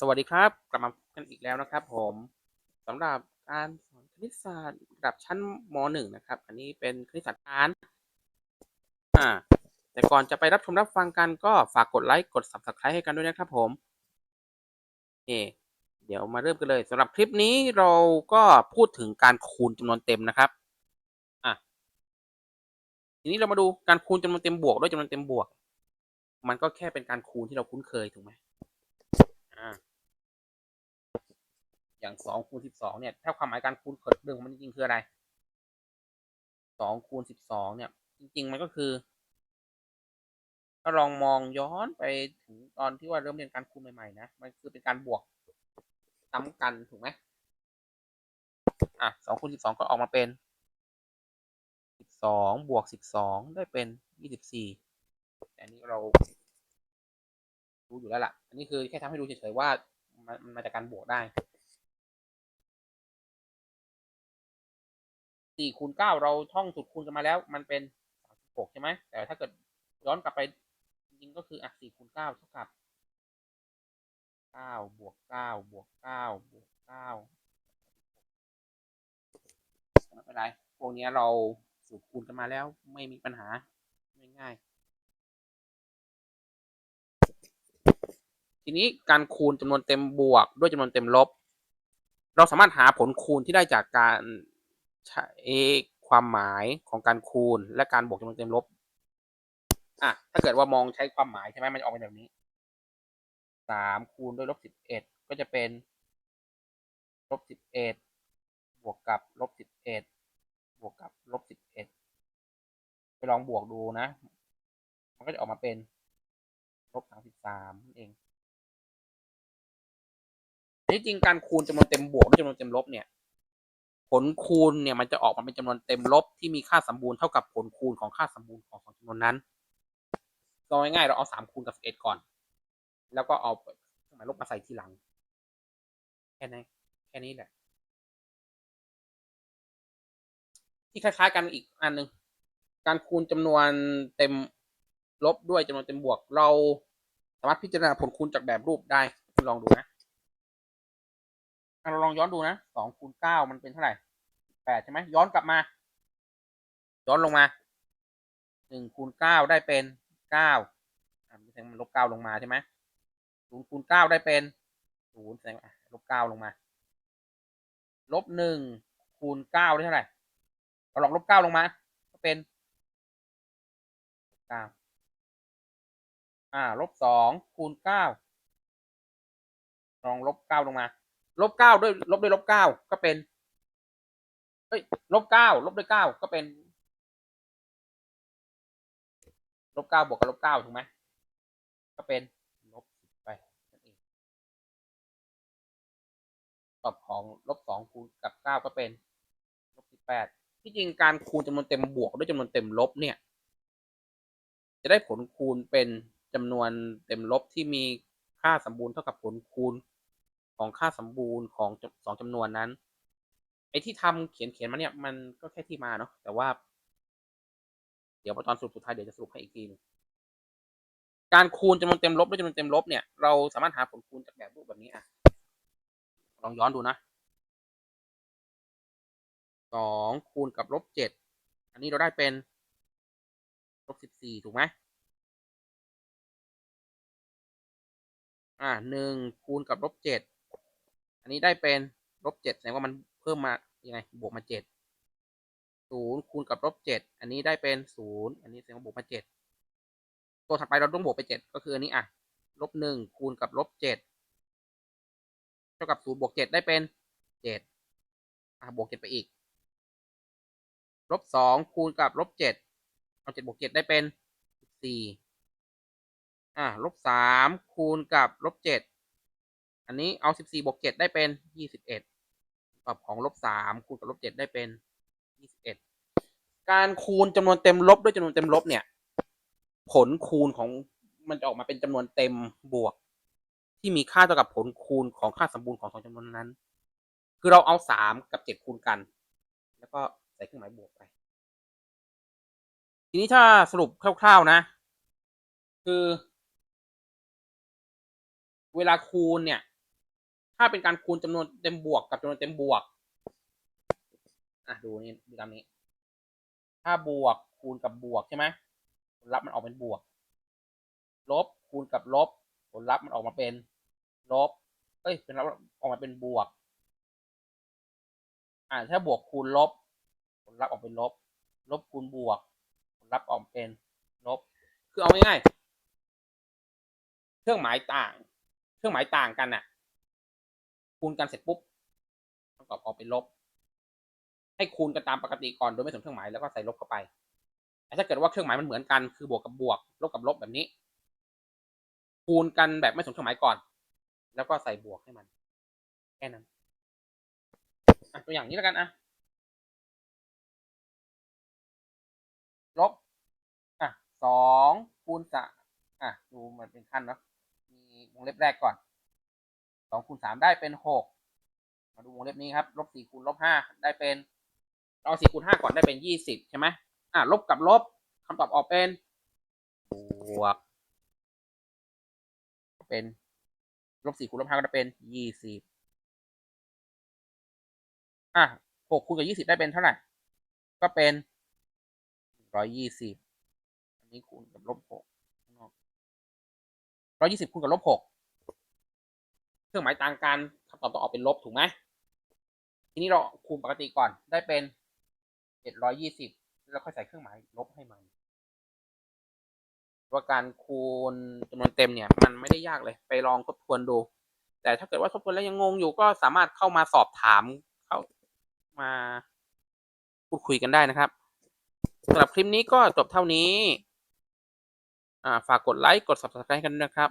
สวัสดีครับ กลับมาพบกันอีกแล้วนะครับ ผมสำหรับการสอนคณิตศาสตร์ระดับชั้นม .1 นะครับ อันนี้เป็นคณิตศาสตร์ฐานอ่าแต่ก่อนจะไปรับชมรับฟังกันก็ฝากกดไลค์กด subscribe ให้กันด้วยนะครับผมเอเดี๋ยวมาเริ่มกันเลยสำหรับคลิปนี้เราก็พูดถึงการคูณจำนวนเต็มนะครับอะทีนี้เรามาดูการคูณจำนวนเต็มบวกด้วยจำนวนเต็มบวก มันก็แค่เป็นการคูณที่เราคุ้นเคยถูกไหม อย่างสองคูณสิบสองเนี่ย ถ้าความหมายการคูณเกิดเรื่องของมันจริงๆคืออะไรสองคูณสิบสองเนี่ย จริง ๆ มันก็คือ ถ้าลองมองย้อนไปถึงตอนที่ว่าเริ่มเรียนการคูณใหม่ๆนะมันคือเป็นการบวกซ้ำกันถูกไหมอะสองคูณสิบสองก็ออกมาเป็นสิบสองบวกสิบสองได้เป็นยี่สิบสี่แต่อันนี้เรา รู้อยู่แล้วล่ะ อันนี้คือแค่ทำให้ดูเฉยๆว่ามันมาจากการบวกได้สี่คูณเก้าเราท่องสูตรคูณกันมาแล้ว มันเป็นสามสิบหกใช่ไหมแต่ถ้าเกิดย้อนกลับไปจริงๆก็คืออะสี่คูณเก้าเท่ากับเก้าบวกเก้าบวกเก้าบวกเก้าไม่เป็นไรพวกนี้เราสูตรคูณกันมาแล้วไม่มีปัญหาง่าย ทีนี้การคูณจำนวนเต็มบวก ด้วยจำนวนเต็มลบ เราสามารถหาผลคูณที่ได้จากการใช้ความหมายของการคูณ และการบวกจำนวนเต็มลบอะถ้าเกิดว่ามองใช้ความหมายใช่ไหมมันจะออกเป็นแบบนี้สามคูณด้วยลบสิบเอ็ดก็จะเป็นลบสิบเอ็ดบวกกับลบสิบเอ็ดบวกกับลบสิบเอ็ดไปลองบวกดูนะ มันก็จะออกมาเป็นลบสามสิบสามนั่นเอง ที่จริงการคูณจำนวนเต็มบวกด้วยจำนวนเต็มลบเนี่ย ผลคูณเนี่ยมันจะออกมาเป็นจำนวนเต็มลบที่มีค่าสมบูรณ์เท่ากับผลคูณของค่าสมบูรณ์ของสองจำนวนนั้นก็ง่ายๆเราเอาสามคูณกับสิบเอ็ดก่อน แล้วก็เอาเครื่องหมายลบมาใส่ทีหลัง แค่นี้แค่นี้แหละ ที่คล้ายๆกันอีกอันหนึ่งการคูณจำนวนเต็มลบด้วยจำนวนเต็มบวก เราสามารถพิจารณาผลคูณจากแบบรูปได้ลองดูนะ เราลองย้อนดูนะสองคูณเก้ามันเป็นเท่าไหร่แปดใช่ไหมย้อนกลับมา ย้อนลงมาหนึ่งคูณเก้าได้เป็นเก้าแสดงมันลบเก้าลงมาใช่ไหมศูนย์คูณเก้าได้เป็นศูนย์แสดงลบเก้าลงมา ลบหนึ่งคูณเก้าได้เท่าไหร่เราลองลบเก้าลงมา ก็เป็นเก้าอ่า ลบสองคูณเก้าลองลบเก้าลงมา ลบเก้าด้วยลบด้วยลบเก้าก็เป็นเฮ้ยลบเก้าลบด้วยเก้าก็เป็นลบเก้าบวกกับลบเก้าถูกไหมก็เป็นลบสิบไปนั่นเองตอบของลบสองคูณกับเก้าก็เป็นลบสิบแปดที่จริงการคูณจำนวนเต็มบวกด้วยจำนวนเต็มลบเนี่ย จะได้ผลคูณเป็นจำนวนเต็มลบที่มีค่าสมบูรณ์เท่ากับผลคูณ ของค่าสมบูรณ์ของสองจำนวนนั้น ไอ้ที่ทำเขียนเขียนมาเนี่ย มันก็แค่ที่มาเนาะแต่ว่า เดี๋ยวตอนสรุปสุดท้ายเดี๋ยวจะสรุปให้อีกทีนึงการคูณจำนวนเต็มลบด้วยจำนวนเต็มลบเนี่ยเราสามารถหาผลคูณจากแบบรูปแบบนี้อะลองย้อนดูนะสองคูณกับลบเจ็ดอันนี้เราได้เป็นลบสิบสี่ถูกไหมอ่าหนึ่งคูณกับลบเจ็ด อันนี้ได้เป็นลบเจ็ดแสดงว่ามันเพิ่มมายังไงบวกมาเจ็ดศูนย์คูณกับลบเจ็ดอันนี้ได้เป็นศูนย์อันนี้แสดงว่าบวกมาเจ็ดตัวถัดไปเราต้องบวกไปเจ็ดก็คืออันนี้อะลบหนึ่งคูณกับลบเจ็ดเท่ากับศูนย์บวกเจ็ดได้เป็นเจ็ดอะบวกเจ็ดไปอีกลบสองคูณกับลบเจ็ดเอาเจ็ดบวกเจ็ดได้เป็นสี่อ่าลบสามคูณกับลบเจ็ด อันนี้เอาสิบสี่บวกเจ็ดได้เป็นยี่สิบเอ็ดตอบของลบสามคูณกับลบเจ็ดได้เป็นยี่สิบเอ็ดการคูณจำนวนเต็มลบด้วยจำนวนเต็มลบเนี่ย ผลคูณของมันจะออกมาเป็นจำนวนเต็มบวก ที่มีค่าเท่ากับผลคูณของค่าสมบูรณ์ของสองจำนวนนั้น คือเราเอาสามกับเจ็ดคูณกัน แล้วก็ใส่เครื่องหมายบวกไป ทีนี้ถ้าสรุปคร่าวๆนะ คือ เวลาคูณเนี่ย ถ้าเป็นการคูณจำนวนเต็มบวกกับจำนวนเต็มบวก อะดูนี่ดูตามนี้ ถ้าบวกคูณกับบวกใช่ไหมผลลัพธ์มันออกเป็นบวก ลบคูณกับลบ ผลลัพธ์มันออกมาเป็น ลบ เอ้ยเป็นลบออกมาเป็นบวก อ่าถ้าบวกคูณลบ ผลลัพธ์ออกเป็นลบ ลบคูณบวก ผลลัพธ์ออกเป็นลบ คือเอาง่ายๆ เครื่องหมายต่าง เครื่องหมายต่างกันน่ะ คูณกันเสร็จปุ๊บต้องตอบออกเป็นลบ ให้คูณกันตามปกติก่อนโดยไม่สนเครื่องหมายแล้วก็ใส่ลบเข้าไปแต่ถ้าเกิดว่าเครื่องหมายมันเหมือนกันคือบวกกับบวก ลบกับลบแบบนี้ คูณกันแบบไม่สนเครื่องหมายก่อน แล้วก็ใส่บวกให้มัน แค่นั้นตัวอย่างนี้แล้วกันอะลบอะสองคูณสามอะดูมันเป็นขั้นเนาะมีวงเล็บแรกก่อน สองคูณสามได้เป็นหกมาดูวงเล็บนี้ครับลบสี่คูณลบห้าได้เป็นเราสี่คูณห้าก่อนได้เป็นยี่สิบใช่ไหมอะลบกับลบคำตอบออกเป็นบวก เป็นลบสี่คูณลบห้าก็จะเป็นยี่สิบอะหกคูณกับยี่สิบได้เป็นเท่าไหร่ ก็เป็นร้อยยี่สิบอันนี้คูณกับลบหกร้อยยี่สิบคูณกับลบหก รื่องหมายต่างกันคำตอบต้องออกเป็นลบถูกไหมทีนี้เราคูณปกติก่อนได้เป็นเจ็ดร้อยยี่สิบแล้วค่อยใส่เครื่องหมายลบให้มันว่าการคูณจำนวนเต็มเนี่ย มันไม่ได้ยากเลย ไปลองทบทวนดู แต่ถ้าเกิดว่าทบทวนแล้วยังงงอยู่ก็สามารถเข้ามาสอบถามเข้ามาพูดคุยกันได้นะครับสำหรับคลิปนี้ก็จบเท่านี้ ฝากกดไลค์ กด subscribe กันด้วยนะครับ